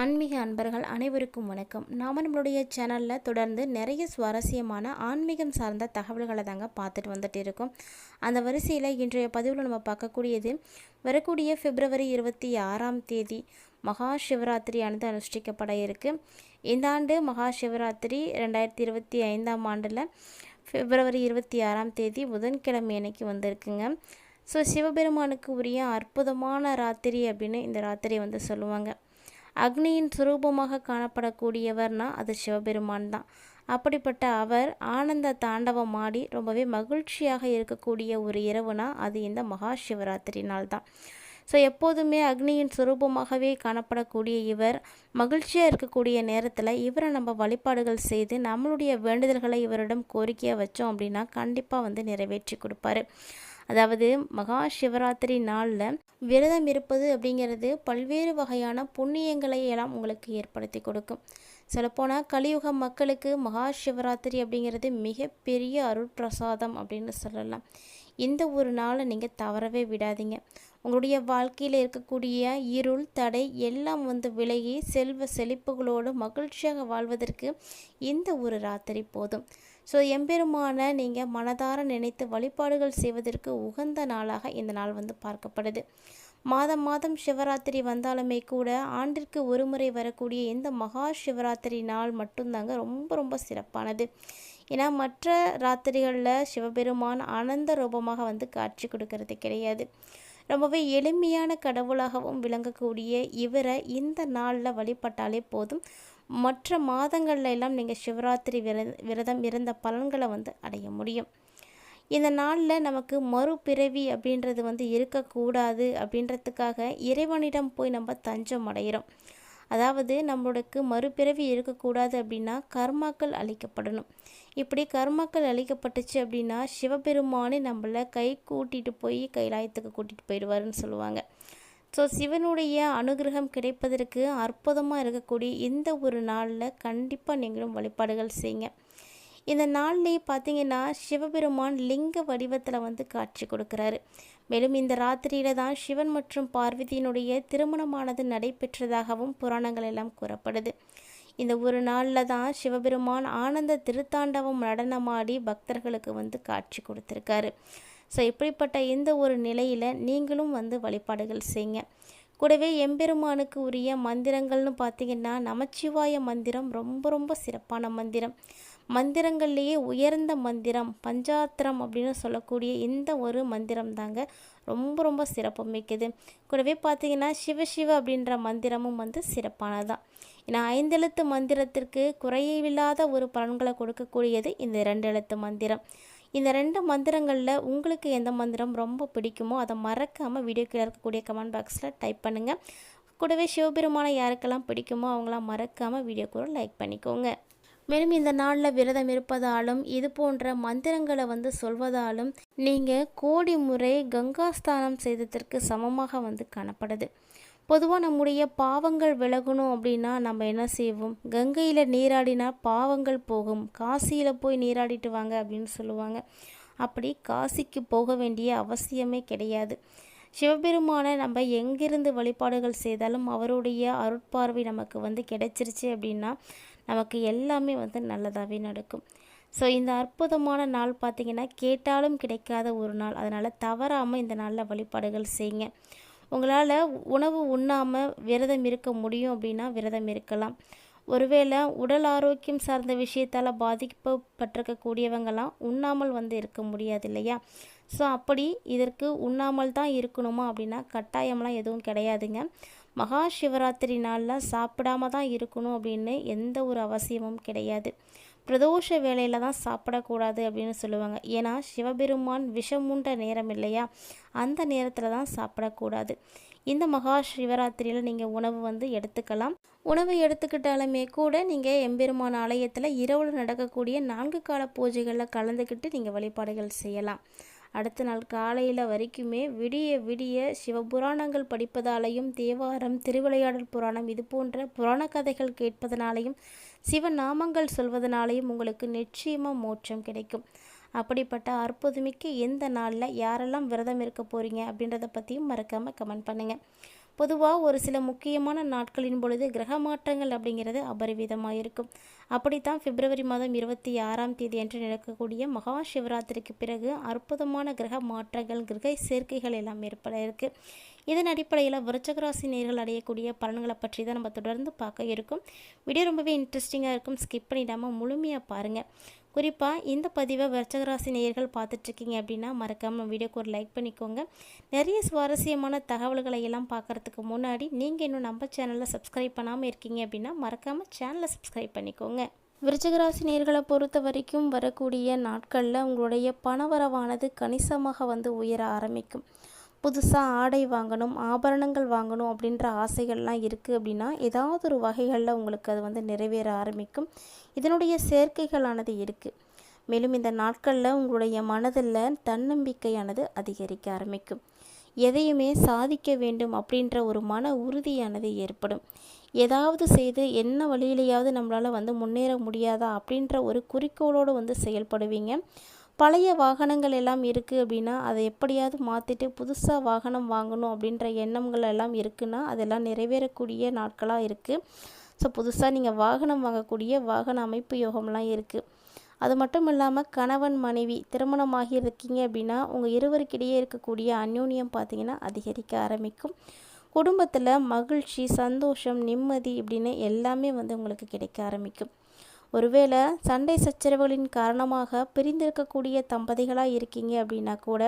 ஆன்மீக அன்பர்கள் அனைவருக்கும் வணக்கம். நாம் நம்மளுடைய சேனலில் தொடர்ந்து நிறைய சுவாரஸ்யமான ஆன்மீகம் சார்ந்த தகவல்களை தாங்க பார்த்துட்டு வந்துட்டு இருக்கோம். அந்த வரிசையில் இன்றைய பதிவில் நம்ம பார்க்கக்கூடியது வரக்கூடிய பிப்ரவரி இருபத்தி ஆறாம் தேதி மகா சிவராத்திரியானது அனுஷ்டிக்கப்பட இருக்குது இந்த ஆண்டு மகா சிவராத்திரி ரெண்டாயிரத்தி இருபத்தி ஐந்தாம் ஆண்டில் பிப்ரவரி இருபத்தி ஆறாம் தேதி புதன்கிழமை அன்னைக்கு வந்திருக்குங்க. ஸோ சிவபெருமானுக்கு உரிய அற்புதமான ராத்திரி அப்படின்னு இந்த ராத்திரி வந்து சொல்லுவாங்க. அக்னியின் சுரூபமாக காணப்படக்கூடியவர்னா அது சிவபெருமான் தான். அப்படிப்பட்ட அவர் ஆனந்த தாண்டவம் ஆடி ரொம்பவே மகிழ்ச்சியாக இருக்கக்கூடிய ஒரு இரவுனா அது இந்த மகா சிவராத்திரி நாள் தான். ஸோ எப்போதுமே அக்னியின் சுரூபமாகவே காணப்படக்கூடிய இவர் மகிழ்ச்சியாக இருக்கக்கூடிய நேரத்தில் இவரை நம்ம வழிபாடுகள் செய்து நம்மளுடைய வேண்டுதல்களை இவரிடம் கோரிக்கையாக வச்சோம் அப்படின்னா கண்டிப்பாக வந்து நிறைவேற்றி கொடுப்பாரு. அதாவது மகா சிவராத்திரி நாளில் விரதம் இருப்பது அப்படிங்கிறது பல்வேறு வகையான புண்ணியங்களை எல்லாம் உங்களுக்கு ஏற்படுத்தி கொடுக்கும். சொல்லப்போனால் கலியுக மக்களுக்கு மகா சிவராத்திரி அப்படிங்கிறது மிகப்பெரிய அருட்பிரசாதம் அப்படின்னு சொல்லலாம். இந்த ஒரு நாளை நீங்கள் தவறவே விடாதீங்க. உங்களுடைய வாழ்க்கையில் இருக்கக்கூடிய இருள் தடை எல்லாம் வந்து விலகி செல்வ செழிப்புகளோடு மகிழ்ச்சியாக வாழ்வதற்கு இந்த ஒரு ராத்திரி போதும். ஸோ எம்பெருமான நீங்கள் மனதார நினைத்து வழிபாடுகள் செய்வதற்கு உகந்த நாளாக இந்த நாள் வந்து பார்க்கப்படுது. மாதம் மாதம் சிவராத்திரி வந்தாலுமே கூட ஆண்டிற்கு ஒரு முறை வரக்கூடிய இந்த மகா சிவராத்திரி நாள் மட்டும்தாங்க ரொம்ப ரொம்ப சிறப்பானது. ஏன்னா மற்ற ராத்திரிகளில் சிவபெருமான் ஆனந்த ரூபமாக வந்து காட்சி கொடுக்கறது கிடையாது. ரொம்பவே எளிமையான கடவுளாகவும் விளங்கக்கூடிய இவரை இந்த நாளில் வழிபட்டாலே போதும். மற்ற மாதங்கள்ல எல்லாம் நீங்கள் சிவராத்திரி விர விரதம் இருந்த பலன்களை வந்து அடைய முடியும். இந்த நாளில் நமக்கு மறுபிறவி அப்படின்றது வந்து இருக்கக்கூடாது அப்படின்றதுக்காக இறைவனிடம் போய் நம்ம தஞ்சம் அடைகிறோம் அதாவது நம்மளுக்கு மறுபிறவி இருக்கக்கூடாது அப்படின்னா கர்மாக்கள் அழிக்கப்படணும் இப்படி கர்மாக்கள் அழிக்கப்பட்டுச்சு அப்படின்னா சிவபெருமானே நம்மளை கை கூட்டிகிட்டு போய் கைலாயத்துக்கு கூட்டிகிட்டு போயிடுவாருன்னு சொல்லுவாங்க. ஸோ சிவனுடைய அனுகிரகம் கிடைப்பதற்கு அற்புதமாக இருக்கக்கூடிய இந்த ஒரு நாளில் கண்டிப்பாக நீங்களும் வழிபாடுகள் செய்யுங்க. இந்த நாள்லேயே பார்த்தீங்கன்னா சிவபெருமான் லிங்க வடிவத்தில் வந்து காட்சி கொடுக்குறாரு. மேலும் இந்த ராத்திரியில் தான் சிவன் மற்றும் பார்வதியினுடைய திருமணமானது நடைபெற்றதாகவும் புராணங்கள் எல்லாம் கூறப்படுது. இந்த ஒரு நாளில் தான் சிவபெருமான் ஆனந்த திருத்தாண்டவம் நடனமாடி பக்தர்களுக்கு வந்து காட்சி கொடுத்துருக்காரு. ஸோ இப்படிப்பட்ட இந்த ஒரு நிலையில் நீங்களும் வந்து வழிபாடுகள் செய்யுங்க கூடவே எம்பெருமானுக்கு உரிய மந்திரங்கள்னு பார்த்தீங்கன்னா நமச்சிவாய மந்திரம் ரொம்ப ரொம்ப சிறப்பான மந்திரம். மந்திரங்கள்லேயே உயர்ந்த மந்திரம் பஞ்சாத்திரம் அப்படின்னு சொல்லக்கூடிய இந்த ஒரு மந்திரம் தாங்க ரொம்ப ரொம்ப சிறப்பு மிக்கது. கூடவே பார்த்தீங்கன்னா சிவசிவ அப்படின்ற மந்திரமும் வந்து சிறப்பானதான் ஏன்னா ஐந்தெழுத்து மந்திரத்திற்கு குறையில்லாத ஒரு பலன்களை கொடுக்கக்கூடியது இந்த ரெண்டு எழுத்து மந்திரம். இந்த ரெண்டு மந்திரங்களில் உங்களுக்கு எந்த மந்திரம் ரொம்ப பிடிக்குமோ அதை மறக்காமல் வீடியோ கீழே இருக்கக்கூடிய கமெண்ட் பாக்ஸில் டைப் பண்ணுங்கள் கூடவே சிவபெருமானை யாருக்கெல்லாம் பிடிக்குமோ அவங்களாம் மறக்காமல் வீடியோ கூட லைக் பண்ணிக்கோங்க. மேலும் இந்த நாளில் விரதம் இருப்பதாலும் இது போன்ற மந்திரங்களை வந்து சொல்வதாலும் நீங்கள் கோடி முறை கங்கா ஸ்தானம் செய்ததற்கு சமமாக வந்து காணப்படுது. பொதுவாக நம்முடைய பாவங்கள் விலகணும் அப்படின்னா நம்ம என்ன செய்வோம்? கங்கையில் நீராடினா பாவங்கள் போகும். காசியில் போய் நீராடிட்டு வாங்க அப்படின்னு சொல்லுவாங்க. அப்படி காசிக்கு போக வேண்டிய அவசியமே கிடையாது. சிவபெருமானை நம்ம எங்கிருந்து வழிபாடுகள் செய்தாலும் அவருடைய அருட்பார்வை நமக்கு வந்து கிடைச்சிருச்சு அப்படின்னா நமக்கு எல்லாமே வந்து நல்லதாகவே நடக்கும். ஸோ இந்த அற்புதமான நாள் பார்த்திங்கன்னா கேட்டாலும் கிடைக்காத ஒரு நாள். அதனால் தவறாமல் இந்த நாளில் வழிபாடுகள் செய்யுங்க உங்களால் உணவு உண்ணாமல் விரதம் இருக்க முடியும் அப்படின்னா விரதம் இருக்கலாம். ஒருவேளை உடல் ஆரோக்கியம் சார்ந்த விஷயத்தால் பாதிக்கப்பட்டிருக்கக்கூடியவங்களாம் உண்ணாமல் வந்து இருக்க முடியாது இல்லையா? ஸோ அப்படி இதற்கு உண்ணாமல் தான் இருக்கணுமா அப்படின்னா கட்டாயம்லாம் எதுவும் கிடையாதுங்க. மகா சிவராத்திரி நாளில் சாப்பிடாம தான் இருக்கணும் அப்படின்னு எந்த ஒரு அவசியமும் கிடையாது. பிரதோஷ வேலையில் தான் சாப்பிடக்கூடாது அப்படின்னு சொல்லுவாங்க. ஏன்னா சிவபெருமான் விஷமுண்ட நேரம் இல்லையா? அந்த நேரத்தில் தான் சாப்பிடக்கூடாது. இந்த மகா சிவராத்திரியில் நீங்கள் உணவு வந்து எடுத்துக்கலாம். உணவு எடுத்துக்கிட்டாலுமே கூட நீங்கள் எம்பெருமான் ஆலயத்தில் இரவில் நடக்கக்கூடிய நான்கு கால பூஜைகளில் கலந்துக்கிட்டு நீங்கள் வழிபாடுகள் செய்யலாம். அடுத்த நாள் காலையில் வரைக்குமே விடிய விடிய சிவபுராணங்கள் படிப்பதாலையும் தேவாரம் திருவிளையாடல் புராணம் இது போன்ற புராண கதைகள் கேட்பதனாலையும் சிவநாமங்கள் சொல்வதனாலையும் உங்களுக்கு நிச்சயமாக மோட்சம் கிடைக்கும். அப்படிப்பட்ட அற்புதமிக்க எந்த நாளில் யாரெல்லாம் விரதம் இருக்க போகிறீங்க அப்படின்றத பற்றியும் மறக்காமல் கமெண்ட் பண்ணுங்கள் பொதுவாக ஒரு சில முக்கியமான நாட்களின் பொழுது கிரக மாற்றங்கள் அப்படிங்கிறது அபரிவிதமாக இருக்கும். அப்படித்தான் பிப்ரவரி மாதம் இருபத்தி ஆறாம் தேதி அன்று நடக்கக்கூடிய மகா சிவராத்திரிக்கு பிறகு அற்புதமான கிரக மாற்றங்கள் கிரக சேர்க்கைகள் எல்லாம் ஏற்பட இருக்குது இதன் அடிப்படையில் விருச்சகராசி நேர்கள் அடையக்கூடிய பலன்களை பற்றி தான் நம்ம தொடர்ந்து பார்க்க இருக்கும். வீடியோ ரொம்பவே இன்ட்ரெஸ்டிங்காக இருக்கும். ஸ்கிப் பண்ணிடாமல் முழுமையாக பாருங்கள் குறிப்பாக இந்த பதிவை விருச்சகராசி நேயர்கள் பார்த்துட்ருக்கீங்க அப்படின்னா மறக்காமல் வீடியோக்கு ஒரு லைக் பண்ணிக்கோங்க. நிறைய சுவாரஸ்யமான தகவல்களை எல்லாம் பார்க்குறதுக்கு முன்னாடி நீங்கள் இன்னும் நம்ம சேனலில் சப்ஸ்கிரைப் பண்ணாமல் இருக்கீங்க அப்படின்னா மறக்காமல் சேனலை சப்ஸ்கிரைப் பண்ணிக்கோங்க. விருச்சகராசி நேர்களை பொறுத்த வரைக்கும் வரக்கூடிய நாட்களில் உங்களுடைய பணவரவானது கணிசமாக வந்து உயர ஆரம்பிக்கும். புதுசாக ஆடை வாங்கணும் ஆபரணங்கள் வாங்கணும் அப்படின்ற ஆசைகள்லாம் இருக்குது அப்படின்னா ஏதாவது ஒரு வகைகளில் உங்களுக்கு அது வந்து நிறைவேற ஆரம்பிக்கும். இதனுடைய சேர்க்கைகளானது இருக்குது மேலும் இந்த நாட்களில் உங்களுடைய மனதில் தன்னம்பிக்கையானது அதிகரிக்க ஆரம்பிக்கும். எதையுமே சாதிக்க வேண்டும் அப்படின்ற ஒரு மன உறுதியானது ஏற்படும். ஏதாவது செய்து என்ன வழியிலையாவது நம்மளால் வந்து முன்னேற முடியாதா அப்படின்ற ஒரு குறிக்கோளோடு வந்து செயல்படுவீங்க. பழைய வாகனங்கள் எல்லாம் இருக்குது அப்படின்னா அதை எப்படியாவது மாற்றிட்டு புதுசாக வாகனம் வாங்கணும் அப்படின்ற எண்ணங்கள் எல்லாம் இருக்குன்னா அதெல்லாம் நிறைவேறக்கூடிய நாட்களாக இருக்குது ஸோ புதுசாக நீங்கள் வாகனம் வாங்கக்கூடிய வாகன அமைப்பு யோகம்லாம் இருக்குது அது மட்டும் இல்லாமல் கணவன் மனைவி திருமணமாகி இருக்கீங்க அப்படின்னா உங்கள் இருவருக்கிடையே இருக்கக்கூடிய அந்யோன்யம் பார்த்திங்கன்னா அதிகரிக்க ஆரம்பிக்கும். குடும்பத்தில் மகிழ்ச்சி சந்தோஷம் நிம்மதி இப்படின்னு எல்லாமே வந்து உங்களுக்கு கிடைக்க ஆரம்பிக்கும். ஒருவேளை சண்டை சச்சரவுகளின் காரணமாக பிரிந்திருக்கக்கூடிய தம்பதிகளாக இருக்கீங்க அப்படின்னா கூட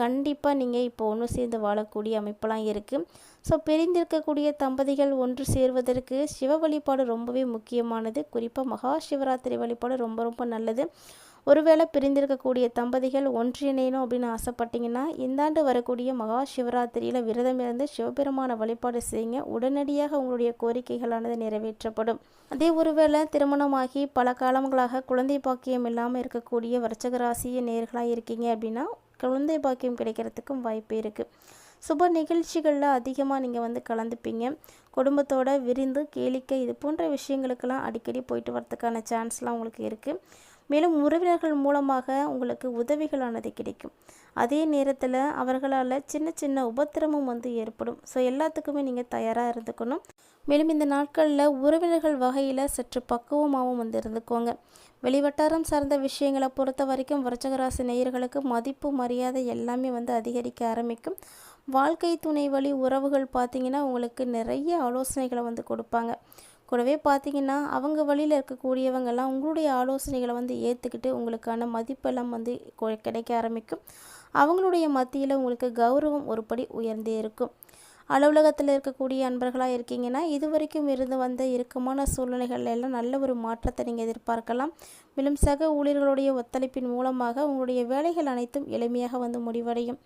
கண்டிப்பாக நீங்கள் இப்போ ஒன்று சேர்ந்து வாழக்கூடிய அமைப்பெல்லாம் இருக்குது ஸோ பிரிந்திருக்கக்கூடிய தம்பதிகள் ஒன்று சேர்வதற்கு சிவ வழிபாடு ரொம்பவே முக்கியமானது. குறிப்பாக மகா சிவராத்திரி வழிபாடு ரொம்ப ரொம்ப நல்லது. ஒருவேளை பிரிந்திருக்கக்கூடிய தம்பதிகள் ஒன்றிணையணும் அப்படின்னு ஆசைப்பட்டீங்கன்னா இந்த ஆண்டு வரக்கூடிய மகா சிவராத்திரியில் விரதம் இருந்து சிவபெருமான வழிபாடு செய்யுங்க. உடனடியாக உங்களுடைய கோரிக்கைகளானது நிறைவேற்றப்படும். அதே ஒருவேளை திருமணமாகி பல காலங்களாக குழந்தை பாக்கியம் இல்லாமல் இருக்கக்கூடிய வர்ச்சகராசிய நேர்களாக இருக்கீங்க அப்படின்னா குழந்தை பாக்கியம் கிடைக்கிறதுக்கும் வாய்ப்பு இருக்குது சுப நிகழ்ச்சிகளில் அதிகமாக நீங்கள் வந்து கலந்துப்பீங்க. குடும்பத்தோட விருந்து கேளிக்கை இது போன்ற விஷயங்களுக்கெல்லாம் அடிக்கடி போயிட்டு வரதுக்கான சான்ஸ்லாம் உங்களுக்கு இருக்குது மேலும் உறவினர்கள் மூலமாக உங்களுக்கு உதவிகளானது கிடைக்கும். அதே நேரத்தில் அவர்களால் சின்ன சின்ன உபத்திரமும் வந்து ஏற்படும். ஸோ எல்லாத்துக்குமே நீங்கள் தயாராக இருந்துக்கணும். மேலும் இந்த நாட்களில் உறவினர்கள் வகையில் சற்று பக்குவமாகவும் வந்து இருந்துக்கோங்க. வெளிவட்டாரம் சார்ந்த விஷயங்களை பொறுத்த வரைக்கும் விருச்சகராசி நேயர்களுக்கு மதிப்பு மரியாதை எல்லாமே வந்து அதிகரிக்க ஆரம்பிக்கும். வாழ்க்கை துணை வழி உறவுகள் பார்த்திங்கன்னா உங்களுக்கு நிறைய ஆலோசனைகளை வந்து கொடுப்பாங்க. கூடவே பார்த்தீங்கன்னா அவங்க வழியில் இருக்கக்கூடியவங்கெல்லாம் உங்களுடைய ஆலோசனைகளை வந்து ஏற்றுக்கிட்டு உங்களுக்கான மதிப்பெல்லாம் வந்து கிடைக்க ஆரம்பிக்கும். அவங்களுடைய மத்தியில் உங்களுக்கு கௌரவம் ஒருபடி உயர்ந்தே இருக்கும். அலுவலகத்தில் இருக்கக்கூடிய அன்பர்களாக இருக்கீங்கன்னா இது வரைக்கும் இருந்து வந்த இறுக்கமான சூழ்நிலைகள் எல்லாம் நல்ல ஒரு மாற்றத்தை நீங்கள் எதிர்பார்க்கலாம். மேலும் சக ஊழியர்களுடைய ஒத்துழைப்பின் மூலமாக உங்களுடைய வேலைகள் அனைத்தும் எளிமையாக வந்து முடிவடையும்.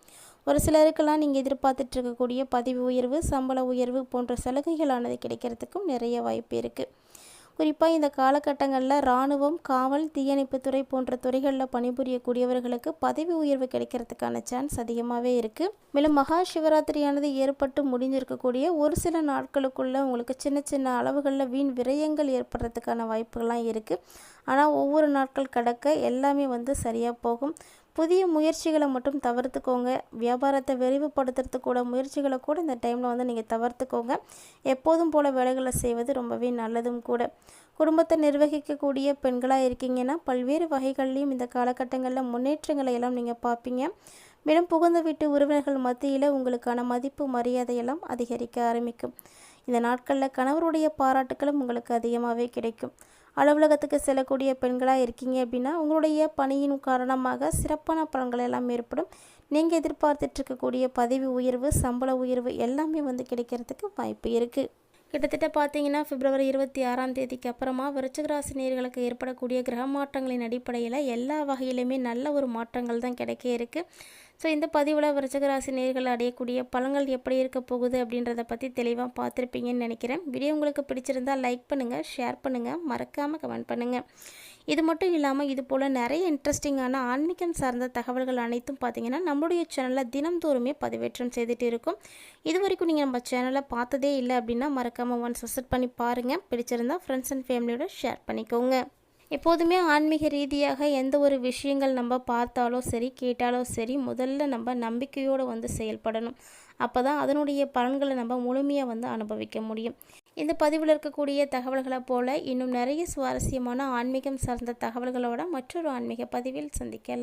ஒரு சிலருக்கெல்லாம் நீங்கள் எதிர்பார்த்துட்டு இருக்கக்கூடிய பதவி உயர்வு சம்பள உயர்வு போன்ற சலுகைகளானது கிடைக்கிறதுக்கும் நிறைய வாய்ப்பு இருக்குது குறிப்பாக இந்த காலகட்டங்களில் இராணுவம் காவல் தீயணைப்புத்துறை போன்ற துறைகளில் பணிபுரியக்கூடியவர்களுக்கு பதவி உயர்வு கிடைக்கிறதுக்கான சான்ஸ் அதிகமாகவே இருக்குது மேலும் மகா சிவராத்திரியானது ஏற்பட்டு முடிஞ்சிருக்கக்கூடிய ஒரு சில நாட்களுக்குள்ளே உங்களுக்கு சின்ன சின்ன அளவுகளில் வீண் விரயங்கள் ஏற்படுறதுக்கான வாய்ப்புகள்லாம் இருக்குது ஆனால் ஒவ்வொரு நாட்கள் கடக்க எல்லாமே வந்து சரியாக போகும். புதிய முயற்சிகளை மட்டும் தவிர்த்துக்கோங்க. வியாபாரத்தை விரிவுபடுத்துறதுக்கு கூட முயற்சிகளை கூட இந்த டைமில் வந்து நீங்கள் தவிர்த்துக்கோங்க. எப்போதும் போல் வேலைகளை செய்வது ரொம்பவே நல்லதும் கூட. குடும்பத்தை நிர்வகிக்கக்கூடிய பெண்களாக இருக்கீங்கன்னா பல்வேறு வகைகள்லையும் இந்த காலகட்டங்களில் முன்னேற்றங்களை எல்லாம் நீங்கள் பார்ப்பீங்க. மேலும் புகுந்த வீட்டு உறவினர்கள் மத்தியில் உங்களுக்கான மதிப்பு மரியாதையெல்லாம் அதிகரிக்க ஆரம்பிக்கும். இந்த நாட்களில் கணவருடைய பாராட்டுகளும் உங்களுக்கு அதிகமாகவே கிடைக்கும். அலுவலகத்துக்கு செல்லக்கூடிய பெண்களாக இருக்கீங்க அப்படின்னா உங்களுடைய பணியின் காரணமாக சிறப்பான பலன்கள் எல்லாம் ஏற்படும். நீங்கள் எதிர்பார்த்துட்ருக்கக்கூடிய பதவி உயர்வு சம்பள உயர்வு எல்லாமே வந்து கிடைக்கிறதுக்கு வாய்ப்பு இருக்குது கிட்டத்தட்ட பார்த்தீங்கன்னா பிப்ரவரி இருபத்தி ஆறாம் தேதிக்கு அப்புறமா விருச்சகராசி நேர்களுக்கு ஏற்படக்கூடிய கிரக மாற்றங்களின் அடிப்படையில் எல்லா வகையிலுமே நல்ல ஒரு மாற்றங்கள் தான் கிடைக்க இருக்குது ஸோ இந்த பதிவில் விருச்சகராசி நேர்கள் அடையக்கூடிய பலன்கள் எப்படி இருக்க போகுது அப்படின்றத பற்றி தெளிவாக பார்த்துருப்பீங்கன்னு நினைக்கிறேன். வீடியோ உங்களுக்கு பிடிச்சிருந்தால் லைக் பண்ணுங்கள் ஷேர் பண்ணுங்கள் மறக்காமல் கமெண்ட் பண்ணுங்கள் இது மட்டும் இல்லாமல் இது போல் நிறைய இன்ட்ரெஸ்டிங்கான ஆன்மீகம் சார்ந்த தகவல்கள் அனைத்தும் பார்த்தீங்கன்னா நம்மளுடைய சேனலில் தினம்தோறுமே பதிவேற்றம் செய்துட்டு இருக்கும். இது வரைக்கும் நீங்கள் நம்ம சேனலை பார்த்ததே இல்லை அப்படின்னா மறக்காமல் ஒன்ஸ் விசிட் பண்ணி பாருங்கள் பிடிச்சிருந்தா ஃப்ரெண்ட்ஸ் அண்ட் ஃபேமிலியோட ஷேர் பண்ணிக்கோங்க. எப்போதுமே ஆன்மீக ரீதியாக எந்த ஒரு விஷயங்கள் நம்ம பார்த்தாலோ சரி கேட்டாலோ சரி முதல்ல நம்ம நம்பிக்கையோடு வந்து செயல்படணும். அப்போ தான் அதனுடைய பலன்களை நம்ம முழுமையாக வந்து அனுபவிக்க முடியும். இந்த பதிவில் இருக்கக்கூடிய தகவல்களை போல் இன்னும் நிறைய சுவாரஸ்யமான ஆன்மீகம் சார்ந்த தகவல்களோட மற்றொரு ஆன்மீக பதிவில் சந்திக்கலாம்.